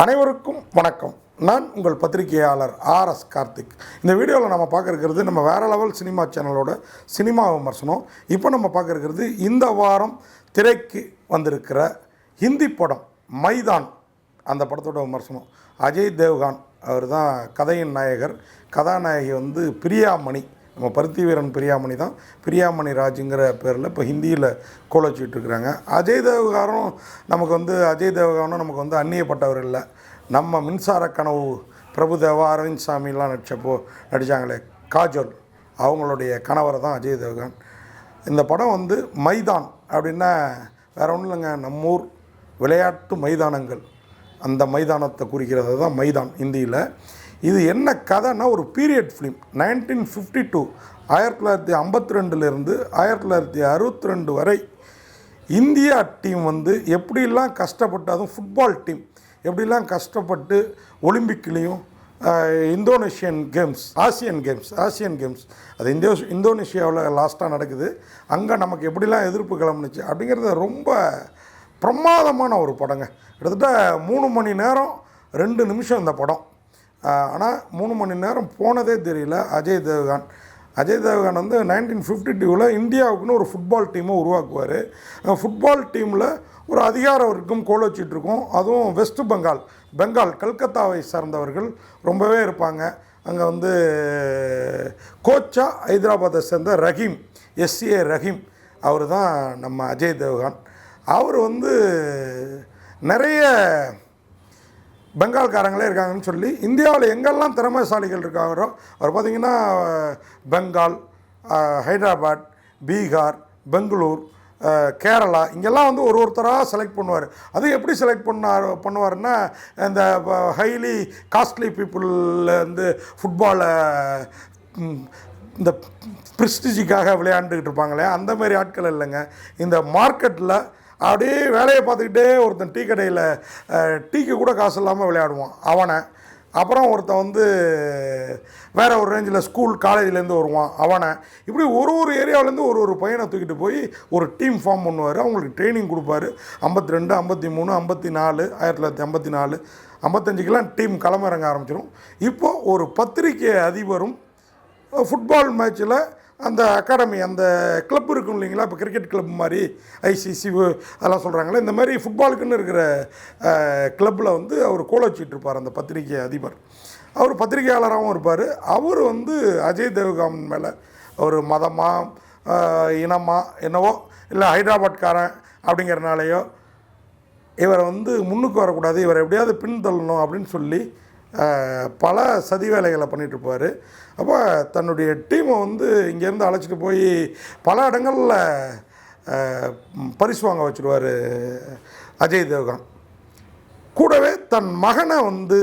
அனைவருக்கும் வணக்கம். நான் உங்கள் பத்திரிகையாளர் ஆர் எஸ் கார்த்திக். இந்த வீடியோவில் நம்ம பார்க்குறது நம்ம வேறு லெவல் சினிமா சேனலோட சினிமா விமர்சனம். இப்போ நம்ம பார்க்குறது இந்த வாரம் திரைக்கு வந்திருக்கிற ஹிந்தி படம் மைதான் அந்த படத்தோட விமர்சனம். அஜய் தேவ்கான் அவர் தான் கதையின் நாயகர். கதாநாயகி வந்து பிரியாமணி. நம்ம பருத்தி வீரன் பிரியாமணி தான். பிரியாமணி ராஜுங்கிற பேரில் இப்போ ஹிந்தியில் கோலச்சிட்டு இருக்கிறாங்க அஜய் தேவகாரம் நமக்கு வந்து அஜய் தேவ்கானும் நமக்கு வந்து அந்நியப்பட்டவர் இல்லை. நம்ம மின்சார கனவு பிரபுதேவா அரவிந்த் சாமிலாம் நடித்தப்போ நடித்தாங்களே காஜோல். அவங்களுடைய கணவர் தான் அஜய் தேவ்கான். இந்த படம் வந்து மைதான் அப்படின்னா வேற ஒன்றும் இல்லைங்க. நம்மூர் விளையாட்டு மைதானங்கள். அந்த மைதானத்தை குறிக்கிறது தான் மைதான் இந்தியில் இது என்ன கதைன்னா ஒரு period film nineteen fifty two ஆயிரத்தி தொள்ளாயிரத்தி ஐம்பத்தி ரெண்டுலேருந்து ஆயிரத்தி தொள்ளாயிரத்தி அறுபத்தி ரெண்டு வரை இந்தியா டீம் வந்து எப்படிலாம் கஷ்டப்பட்டு அதுவும் ஃபுட்பால் டீம் எப்படிலாம் கஷ்டப்பட்டு ஒலிம்பிக்லேயும் Indonesian games Asian games Asian games அது இந்தோ இந்தோனேஷியாவில் லாஸ்ட்டாக நடக்குது. அங்கே நமக்கு எப்படிலாம் எதிர்ப்பு கிளம்புனுச்சு அப்படிங்கிறது ரொம்ப பிரமாதமான ஒரு படங்க. கிட்டத்தட்ட மூணு மணி நேரம் ரெண்டு நிமிஷம் இந்த படம். ஆனால் மூணு மணி நேரம் போனதே தெரியல. அஜய் தேவ்கான். அஜய் தேவ்கான் வந்து நைன்டீன் ஃபிஃப்டி டூவில் இந்தியாவுக்குன்னு ஒரு ஃபுட்பால் டீமை உருவாக்குவார். ஃபுட்பால் டீமில் ஒரு அதிகார வர்க்கம் கோலோச்சிட்டு இருக்கும் அதுவும் வெஸ்ட் பெங்கால் பெங்கால் கல்கத்தாவை சார்ந்தவர்கள் ரொம்பவே இருப்பாங்க. அங்கே வந்து கோச்சா ஹைதராபாத்தை சேர்ந்த ரஹீம் எஸ்ஏ ரஹீம் அவர் தான் நம்ம அஜய் தேவ்கான். அவர் வந்து நிறைய பெங்கால்காரங்களே இருக்காங்கன்னு சொல்லி இந்தியாவில் எங்கெல்லாம் திறமைசாலிகள் இருக்காங்களோ அவர் பார்த்திங்கன்னா பெங்கால் ஹைதராபாத் பீகார் பெங்களூர் கேரளா இங்கெல்லாம் வந்து ஒரு ஒருத்தராக செலக்ட் பண்ணுவார். அது எப்படி செலக்ட் பண்ணார் பண்ணுவார்னா இந்த ஹைலி காஸ்ட்லி பீப்புளில் வந்து ஃபுட்பாலை இந்த ப்ரிஸ்டிஜிக்காக விளையாண்டுக்கிட்டு இருப்பாங்களே அந்த மாதிரி ஆட்கள் இல்லைங்க. இந்த மார்க்கெட்டில் அப்படியே வேலையை பார்த்துக்கிட்டே ஒருத்தன் டீ கடையில் டீக்கு கூட காசு இல்லாமல் விளையாடுவான் அவனை. அப்புறம் ஒருத்தன் வந்து வேறு ஒரு ரேஞ்சில் ஸ்கூல் காலேஜ்லேருந்து வருவான் அவனை. இப்படி ஒரு ஒரு ஏரியாவிலேருந்து ஒரு ஒரு பையனை தூக்கிட்டு போய் ஒரு டீம் ஃபார்ம் பண்ணுவார். அவங்களுக்கு ட்ரைனிங் கொடுப்பாரு. ஐம்பத்தி ரெண்டு ஐம்பத்தி மூணு ஐம்பத்தி நாலு ஆயிரத்தி தொள்ளாயிரத்தி ஐம்பத்தி நாலு ஐம்பத்தஞ்சுக்கெல்லாம் டீம் களமிறங்க ஆரம்பிச்சிடும் இப்போது ஒரு பத்திரிகை அதிபரும் ஃபுட்பால் மேட்ச்சில் அந்த அகாடமி அந்த கிளப் இருக்கும் இல்லைங்களா? இப்போ கிரிக்கெட் கிளப் மாதிரி ஐசிசி அதெல்லாம் சொல்கிறாங்களே இந்த மாதிரி ஃபுட்பாலுக்குன்னு இருக்கிற கிளப்பில் வந்து அவர் கோலச்சிட்டு இருப்பார் அந்த பத்திரிகை அதிபர். அவர் பத்திரிகையாளராகவும் இருப்பார். அவர் வந்து அஜய் தேவ்கான் மேலே ஒரு மதமா இனமா என்னவோ இல்லை ஹைதராபாத்காரன் அப்படிங்கிறனாலையோ இவரை வந்து முன்னுக்கு வரக்கூடாது. இவரை எப்படியாவது பின்தள்ளணும் அப்படின்னு சொல்லி பல சதி வேலைகளை பண்ணிகிட்ருப்பார் அப்போ தன்னுடைய டீமை வந்து இங்கேருந்து அழைச்சிட்டு போய் பல இடங்களில் பரிசு வாங்க வச்சுருவார் அஜய் தேவ்கான். கூடவே தன் மகனை வந்து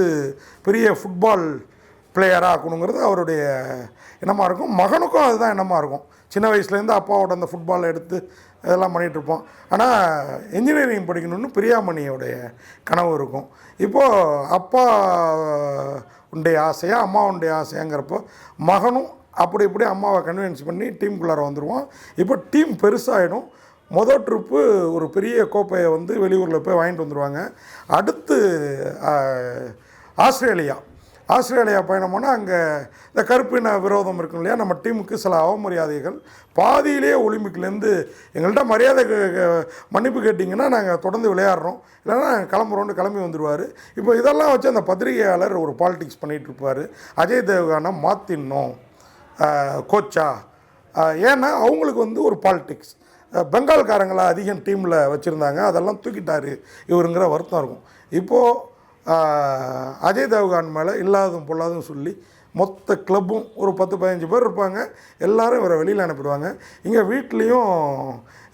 பெரிய ஃபுட்பால் பிளேயராக ஆக்கணுங்கிறது அவருடைய எண்ணமாக இருக்கும். மகனுக்கும் அதுதான் எண்ணமாக இருக்கும். சின்ன வயசுலேருந்து அப்பாவோட அந்த ஃபுட்பாலை எடுத்து இதெல்லாம் பண்ணிகிட்டு இருப்போம் ஆனால் இன்ஜினியரிங் படிக்கணும்னு பிரியாமணியோடைய கனவு இருக்கும். இப்போது அப்பா உடைய ஆசையா அம்மாவுடைய ஆசையாங்கிறப்போ மகனும் அப்படி இப்படி அம்மாவை கன்வின்ஸ் பண்ணி டீமுக்குள்ளார வந்துடுவான் இப்போ டீம் பெருசாகிடும் மொதல் ட்ரிப்பு ஒரு பெரிய கோப்பையை வந்து வெளியூரில் போய் வாங்கிட்டு வந்துடுவாங்க அடுத்து ஆஸ்திரேலியா. ஆஸ்திரேலியா பயணம் போனால் அங்கே இந்த கருப்பின விரோதம் இருக்கும் இல்லையா? நம்ம டீமுக்கு சில அவமரியாதைகள். பாதியிலேயே ஒலிம்பிக்லேருந்து எங்கள்கிட்ட மரியாதை மன்னிப்பு கேட்டிங்கன்னா நாங்கள் தொடர்ந்து விளையாடுறோம். இல்லைன்னா கிளம்புறோன்னு கிளம்பி வந்துடுவார் இப்போ இதெல்லாம் வச்சு அந்த பத்திரிகையாளர் ஒரு பாலிடிக்ஸ் பண்ணிகிட்டு இருப்பார். அஜய் தேவ்கானை மாற்றிடணும் கோச்சா. ஏன்னா அவங்களுக்கு வந்து ஒரு பாலிடிக்ஸ் பெங்கால்காரங்களை அதிகம் டீமில் வச்சுருந்தாங்க. அதெல்லாம் தூக்கிட்டார். இவருங்கிற வருத்தம் இருக்கும். இப்போது அஜய் தேவ்கான் மேலே இல்லாதும் பொல்லாதும் சொல்லி மொத்த கிளப்பும் ஒரு பத்து பதினஞ்சு பேர் இருப்பாங்க. எல்லாரும் இவரை வெளியில் அனுப்பிடுவாங்க. இங்கே வீட்லேயும்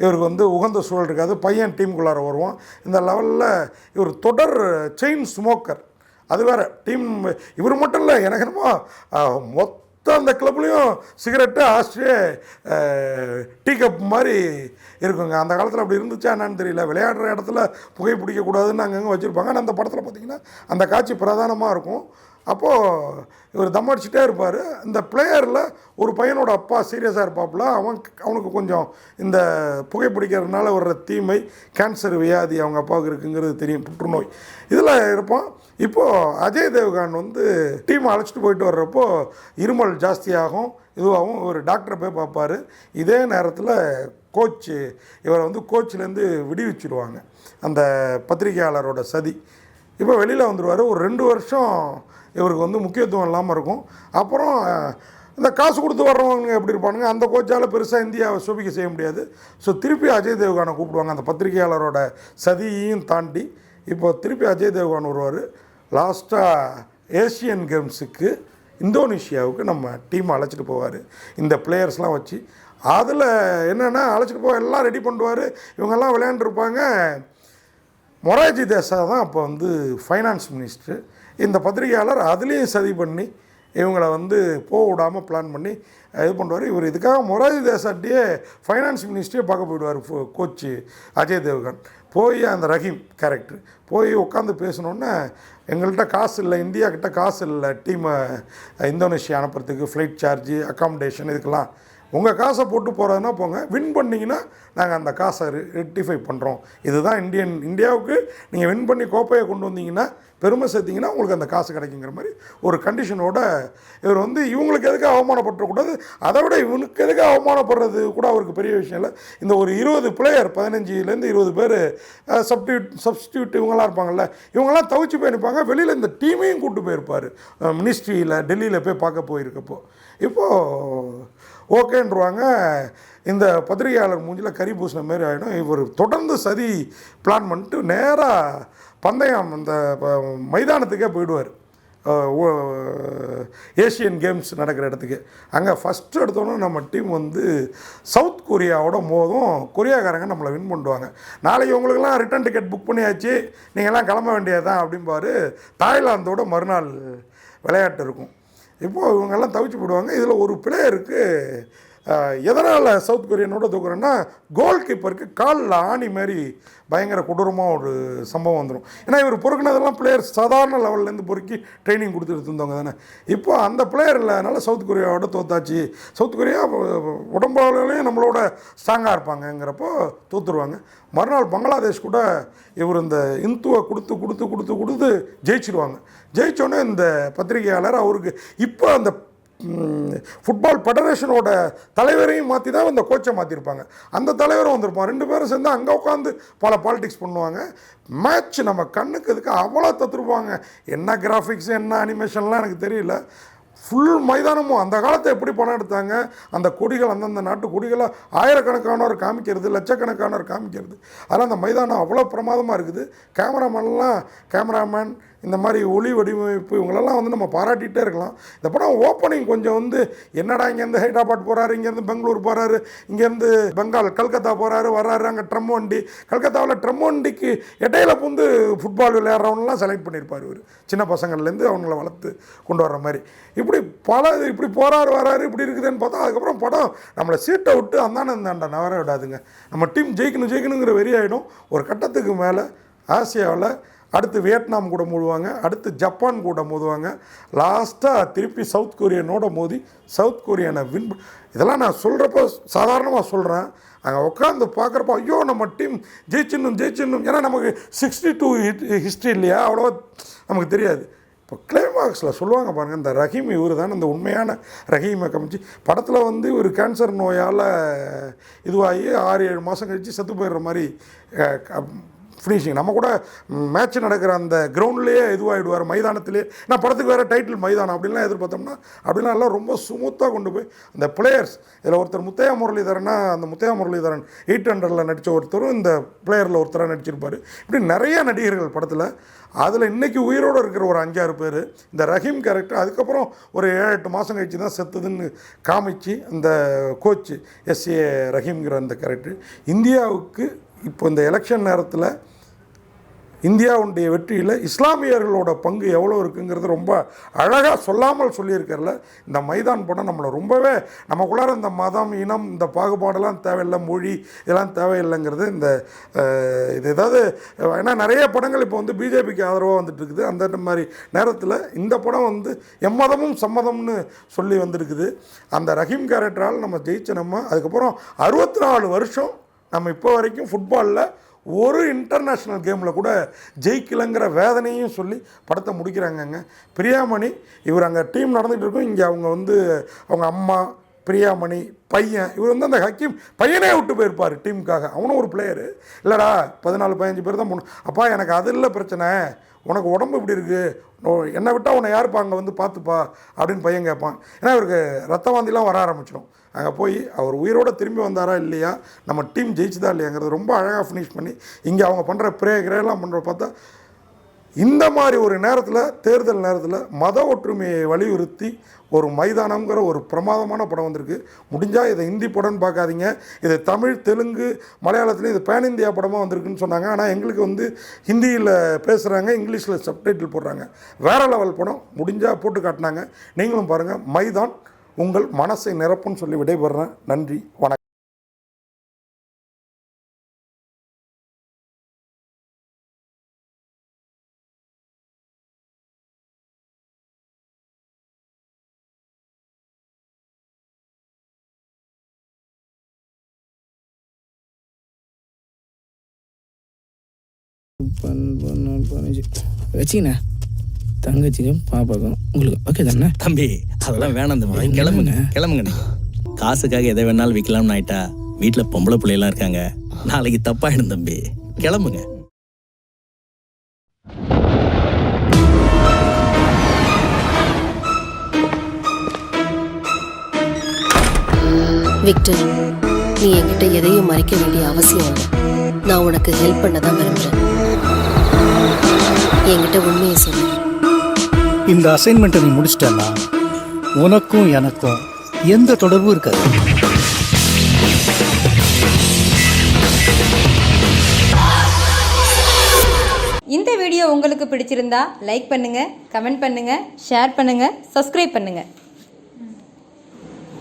இவருக்கு வந்து உகந்த சூழல் இருக்காது பையன் டீமுக்குள்ளார வருவான். இந்த லெவலில் இவர் தொடர் செயின் ஸ்மோக்கர் அது வேற. டீம் இவர் மட்டும் இல்லை எனக்கு என்னமோ மொத்த மொத்தம் அந்த கிளப்லேயும் சிகரெட்டு ஆஸ்ட்ரே டீ கப் மாதிரி இருக்குங்க. அந்த காலத்தில் அப்படி இருந்துச்சா என்னன்னு தெரியல. விளையாடுற இடத்துல புகை பிடிக்கக்கூடாதுன்னு அங்கங்கே வச்சுருப்பாங்க. ஆனால் அந்த படத்தில் பார்த்தீங்கன்னா அந்த காட்சி பிரதானமாக இருக்கும். அப்போது இவர் தம் அடிச்சுட்டே இருப்பார். இந்த பிளேயரில் ஒரு பையனோட அப்பா சீரியஸாக இருப்பாப்புல. அவன் அவனுக்கு கொஞ்சம் இந்த புகைப்பிடிக்கிறதுனால வர்ற தீமை கேன்சர் வியாதி அவங்க அப்பாவுக்கு இருக்குங்கிறது தெரியும். புற்றுநோய் இதில் இருப்பான். இப்போது அஜய் தேவ்கான் வந்து டீம் அழைச்சிட்டு போயிட்டு வர்றப்போ இருமல் ஜாஸ்தியாகும். இதுவாகவும் ஒரு டாக்டரை போய் பார்ப்பாரு. இதே நேரத்தில் கோச்சு இவரை வந்து கோச்சிலேருந்து விடுவிச்சிடுவாங்க அந்த பத்திரிகையாளரோட சதி. இப்போ வெளியில் வந்துடுவார் ஒரு ரெண்டு வருஷம் இவருக்கு வந்து முக்கியத்துவம் இல்லாமல் இருக்கும். அப்புறம் இந்த காசு கொடுத்து வர்றவங்க எப்படி இருப்பானுங்க? அந்த கோச்சால் பெருசாக இந்தியாவை சோபிக்க செய்ய முடியாது. ஸோ திருப்பி அஜய் தேவ்கானை கூப்பிடுவாங்க. அந்த பத்திரிகையாளரோட சதியையும் தாண்டி இப்போ திருப்பி அஜய் தேவ்கான் வருவார். லாஸ்ட்டாக ஏஷியன் கேம்ஸுக்கு இந்தோனேஷியாவுக்கு நம்ம டீம் அழைச்சிட்டு போவார். இந்த பிளேயர்ஸ்லாம் வச்சு. அதில் என்னென்னா அழைச்சிட்டு போக எல்லாம் ரெடி பண்ணுவார். இவங்கெல்லாம் விளையாண்டுருப்பாங்க. மொராஜி தேசா தான் அப்போ வந்து ஃபைனான்ஸ் மினிஸ்டர் இந்த பத்திரிகையாளர் அதுலேயும் சதி பண்ணி இவங்கள வந்து போக விடாமல் பிளான் பண்ணி இது பண்ணுவார். இவர் இதுக்காக மொராஜி தேசாட்டியே ஃபைனான்ஸ் மினிஸ்டரே பார்க்க போயிடுவார் கோச்சு அஜய் தேவ்கன். போய் அந்த ரஹீம் கேரக்டர் போய் உட்காந்து பேசணுன்னே எங்கள்கிட்ட காசு இல்லை இந்தியா கிட்ட காசு இல்லை டீமை இந்தோனேஷியா அனுப்புறதுக்கு ஃப்ளைட் சார்ஜு அக்காமடேஷன் இதுக்கெல்லாம். உங்கள் காசை போட்டு போகிறதுனா போங்க. வின் பண்ணிங்கன்னா நாங்கள் அந்த காசை ரெக்டிஃபை பண்ணுறோம் இதுதான் இந்தியன் இந்தியாவுக்கு நீங்கள் வின் பண்ணி கோப்பையை கொண்டு வந்தீங்கன்னா பெருமை சேர்த்திங்கன்னா உங்களுக்கு அந்த காசு கிடைக்குங்கிற மாதிரி ஒரு கண்டிஷனோட இவர் வந்து இவங்களுக்கு எதுக்கு அவமானப்பட்டுறக்கூடாது அதை விட இவனுக்கு எதுக்கு அவமானப்படுறது கூட அவருக்கு பெரிய விஷயம் இல்லை. இந்த ஒரு இருபது பிளேயர் பதினஞ்சுலேருந்து இருபது பேர் சப்டியூட் சப்ஸ்டியூட் இவங்களாம் இருப்பாங்கல்ல இவங்கெல்லாம் தவிச்சு போய் நிற்பாங்க வெளியில் இந்த டீமையும் கூப்பிட்டு போயிருப்பார். மினிஸ்ட்ரியில் டெல்லியில் போய் பார்க்க போயிருக்கப்போ. இப்போது ஓகேன்றுவாங்க. இந்த பத்திரிகையாளர் மூஞ்சில் கறி பூசின மாரி ஆகிடும் இவர் தொடர்ந்து சதி பிளான் பண்ணிட்டு நேராக பந்தயம் அந்த ப- மைதானத்துக்கே போயிடுவார். ஏஷியன் கேம்ஸ் நடக்கிற இடத்துக்கு. அங்கே ஃபஸ்ட்டு எடுத்தோன்னே நம்ம டீம் வந்து சவுத் கொரியாவோட மோதும். கொரியாக்காரங்க நம்மளை வின் பண்ணுவாங்க. நாளைக்கு உங்களுக்கெல்லாம் ரிட்டன் டிக்கெட் புக் பண்ணியாச்சு. நீங்கள்லாம் கிளம்ப வேண்டியதுதான் அப்படிம்பாரு. தாய்லாந்தோட மறுநாள் விளையாட்டு இருக்கும். இப்போது இவங்கெல்லாம் தவிச்சு போடுவாங்க? இதில் ஒரு பிளேயருக்கு எதனால் சவுத் கொரியனோட தூக்குறேன்னா கோல் கீப்பருக்கு காலில் ஆணி மாதிரி பயங்கர கொடூரமாக ஒரு சம்பவம் வந்துடும் ஏன்னா இவர் பொறுக்கினதெல்லாம் பிளேயர் சாதாரண லெவல்லேருந்து பொறுக்கி ட்ரைனிங் கொடுத்துட்டு இருந்தவங்க தானே. இப்போ அந்த பிளேயர் இல்லைனால சவுத் கொரியாவோட தோத்தாச்சு. சவுத் கொரியா உடம்பாலையும் நம்மளோட ஸ்ட்ராங்காக இருப்பாங்கங்கிறப்போ தோத்துருவாங்க. மறுநாள் பங்களாதேஷ் கூட இவர் இந்த இந்துவை கொடுத்து கொடுத்து கொடுத்து கொடுத்து ஜெயிச்சிடுவாங்க ஜெயிச்சோன்னே இந்த பத்திரிகையாளர் அவருக்கு இப்போ அந்த ஃபுட்பால் ஃபெடரேஷனோட தலைவரையும் மாற்றி தான் இந்த கோச்சை மாற்றிருப்பாங்க அந்த தலைவரும் வந்திருப்பான். ரெண்டு பேரும் சேர்ந்து அங்கே உட்காந்து பல பாலிடிக்ஸ் பண்ணுவாங்க. மேட்ச் நம்ம கண்ணுக்கு இதுக்கு அவ்வளோ தத்துருப்பாங்க. என்ன கிராஃபிக்ஸ் என்ன அனிமேஷன்லாம் எனக்கு தெரியல. ஃபுல் மைதானமும். அந்த காலத்தை எப்படி படம் எடுத்தாங்க? அந்த கொடிகள் அந்தந்த நாட்டு கொடிகளை ஆயிரக்கணக்கானவர் காமிக்கிறது லட்சக்கணக்கானவர் காமிக்கிறது. அதனால் அந்த மைதானம் அவ்வளோ பிரமாதமாக இருக்குது. கேமராமேன்லாம் கேமராமேன் இந்த மாதிரி ஒளி வடிவமைப்பு இவங்களெல்லாம் வந்து நம்ம பாராட்டிகிட்டே இருக்கலாம். இந்த படம் ஓப்பனிங் கொஞ்சம் வந்து என்னடா இங்கேருந்து ஹைதராபாத் போகிறாரு இங்கேருந்து பெங்களூர் போகிறாரு இங்கேருந்து பெங்கால் கல்கத்தா போகிறாரு வர்றாரு அங்கே ட்ரம் வண்டி. கல்கத்தாவில் ட்ரம் வண்டிக்கு இடையில புந்து ஃபுட்பால் விளையாடுறவங்களாம் செலக்ட் பண்ணியிருப்பார் இவர். சின்ன பசங்கள்லேருந்து அவங்கள வளர்த்து கொண்டு வர்ற மாதிரி. இப்படி இப்படி பல இது இப்படி போகிறாரு வராரு இப்படி இருக்குதுன்னு பார்த்தா அதுக்கப்புறம் படம் நம்மளை சீட்டை விட்டு அந்தானே இந்தாண்ட நவர விடாதுங்க. நம்ம டீம் ஜெயிக்கணும் ஜெயிக்கணுங்கிற வெறி ஆகிடும் ஒரு கட்டத்துக்கு மேலே ஆசியாவில் அடுத்து வியட்நாம் கூட மோதுவாங்க அடுத்து ஜப்பான் கூட மோதுவாங்க. லாஸ்ட்டாக திருப்பி சவுத் கொரியனோட மோதி சவுத் கொரியனை வின் இதெல்லாம் நான் சொல்கிறப்போ சாதாரணமாக சொல்கிறேன் அங்கே உட்காந்து பார்க்குறப்போ ஐயோ நம்ம டீம் ஜெயிச்சிடணும் ஜெயிச்சிடணும். ஏன்னா நமக்கு சிக்ஸ்டி டூ ஹிஸ்ட்ரி இல்லையா? அவ்வளோவா நமக்கு தெரியாது. இப்போ கிளைமாக்ஸில் சொல்லுவாங்க பாருங்கள் இந்த ரஹீம் இவர் தான் இந்த உண்மையான ரஹீமை கமிச்சு படத்தில் வந்து ஒரு கேன்சர் நோயால் இதுவாகி ஆறு ஏழு மாதம் கழித்து செத்து போயிடுற மாதிரி ஃபினிஷிங் நம்ம கூட மேட்ச் நடக்கிற அந்த கிரவுண்ட்லேயே இதுவாகிடுவார் மைதானத்திலே நான் படத்துக்கு வேறு டைட்டில் மைதானம் அப்படின்லாம் எதிர்பார்த்தோம்னா அப்படிலாம் எல்லாம் ரொம்ப ஸ்மூத்தாக கொண்டு போய் அந்த பிளேயர்ஸ் இதில் ஒருத்தர் முத்தையா முரளிதரனா அந்த முத்தையா முரளிதரன் எயிட் ஹண்ட்ரடில் நடித்த ஒருத்தரும் இந்த பிளேயரில் ஒருத்தராக நடிச்சிருப்பார். இப்படி நிறைய நடிகர்கள் படத்தில் அதில் இன்றைக்கி உயிரோடு இருக்கிற ஒரு அஞ்சாறு பேர் இந்த ரஹீம் கேரக்டர் அதுக்கப்புறம் ஒரு ஏழு எட்டு மாதம் கழிச்சு தான் செத்துதுன்னு காமிச்சு அந்த கோச் எஸ்ஏ ரஹீம்ங்கிற அந்த கேரக்டர் இந்தியாவுக்கு இப்போ இந்த எலெக்ஷன் நேரத்தில் இந்தியாவுடைய வெற்றியில் இஸ்லாமியர்களோட பங்கு எவ்வளோ இருக்குங்கிறது ரொம்ப அழகாக சொல்லாமல் சொல்லியிருக்கிறல. இந்த மைதான் படம் நம்மளை ரொம்பவே நமக்குள்ளார இந்த மதம் இனம் இந்த பாகுபாடெல்லாம் தேவையில்லை மொழி இதெல்லாம் தேவையில்லைங்கிறது இந்த இது ஏதாவது ஏன்னா நிறைய படங்கள் இப்போ வந்து பிஜேபிக்கு ஆதரவாக வந்துட்டு இருக்குது அந்த மாதிரி நேரத்தில் இந்த படம் வந்து எம்மதமும் சம்மதம்னு சொல்லி வந்திருக்குது. அந்த ரஹீம் கேரக்டரால் நம்ம ஜெயிச்ச நம்ம அதுக்கப்புறம் அறுபத்தி நாலு வருஷம் நம்ம இப்போ வரைக்கும் ஃபுட்பாலில் ஒரு இன்டர்நேஷ்னல் கேமில் கூட ஜெயிக்கலைங்கிற வேதனையும் சொல்லி படத்தை முடிக்கிறாங்கங்க. பிரியாமணி இவர் அங்கே டீம் நடந்துகிட்டு இருக்கும். இங்கே அவங்க வந்து அவங்க அம்மா பிரியாமணி பையன் இவர் வந்து அந்த ஹக்கீம் பையனே விட்டு போயிருப்பார் டீமுக்காக. அவனும் ஒரு பிளேயரு இல்லைடா பதினாலு பதினஞ்சு பேர் தான் போகணும். அப்பா எனக்கு அது இல்லை பிரச்சனை. உனக்கு உடம்பு இப்படி இருக்குது என்னை விட்டால் உன்னை யாருப்பா அங்கே வந்து பார்த்துப்பா அப்படின்னு பையன் கேட்பான். ஏன்னா இவருக்கு ரத்த வாந்திலாம் வர ஆரம்பிச்சிடும். அங்கே போய் அவர் உயிரோடு திரும்பி வந்தாரா இல்லையா? நம்ம டீம் ஜெயிச்சுதா இல்லையாங்கிறது ரொம்ப அழகாக ஃபினிஷ் பண்ணி இங்கே அவங்க பண்ணுற ப்ரே கிரேலாம் பண்ணுற பார்த்தா இந்த மாதிரி ஒரு நேரத்தில் தேர்தல் நேரத்தில் மத ஒற்றுமையை வலியுறுத்தி ஒரு மைதானம்ங்கிற ஒரு பிரமாதமான படம் வந்திருக்கு. முடிஞ்சால் இதை ஹிந்தி படம்னு பார்க்காதீங்க. இது தமிழ் தெலுங்கு மலையாளத்துலேயும் இது பேன் இந்தியா படமாக வந்திருக்குன்னு சொன்னாங்க. ஆனால் எங்களுக்கு வந்து ஹிந்தியில் பேசுகிறாங்க இங்கிலீஷில் சப்டைட்டில் போடுறாங்க. வேறு லெவல் படம். முடிஞ்சால் போட்டு காட்டினாங்க. நீங்களும் பாருங்கள் மைதான் உங்கள் மனசை நிரப்புன்னு சொல்லி விடைபெறுறேன். நன்றி. வணக்கம். பதினஞ்சு வச்சிங்கண்ணா தங்கச்சிக்கும் பாப்பாக்கும் உங்களுக்கு ஓகே தானே? தம்பி அதெல்லாம் வேணாம் தம்பி. கிளம்புங்க கிளம்புங்க காசுக்காக எதை வேணாலும் விற்கலாம்னு ஆயிட்டா வீட்டில் பொம்பளை பிள்ளைலாம் இருக்காங்க. நாளைக்கு தப்பாயிடும் தம்பி. கிளம்புங்க. விக்டர் நீ என்கிட்ட எதையும் மறைக்க வேண்டிய அவசியம் இல்லை. நான் உனக்கு ஹெல்ப் பண்ண தான் விரும்புகிறேன் என்கிட்ட உண்மையை சொல்லு. இந்த அசைன்மெண்ட்டை நீ முடிச்சிட்டன்னா உனக்கும் எனக்கும் எந்த தொடர்பும் இருக்காது. இந்த வீடியோ உங்களுக்கு பிடிச்சிருந்தா லைக் பண்ணுங்க கமெண்ட் பண்ணுங்க ஷேர் பண்ணுங்க சப்ஸ்கிரைப் பண்ணுங்க.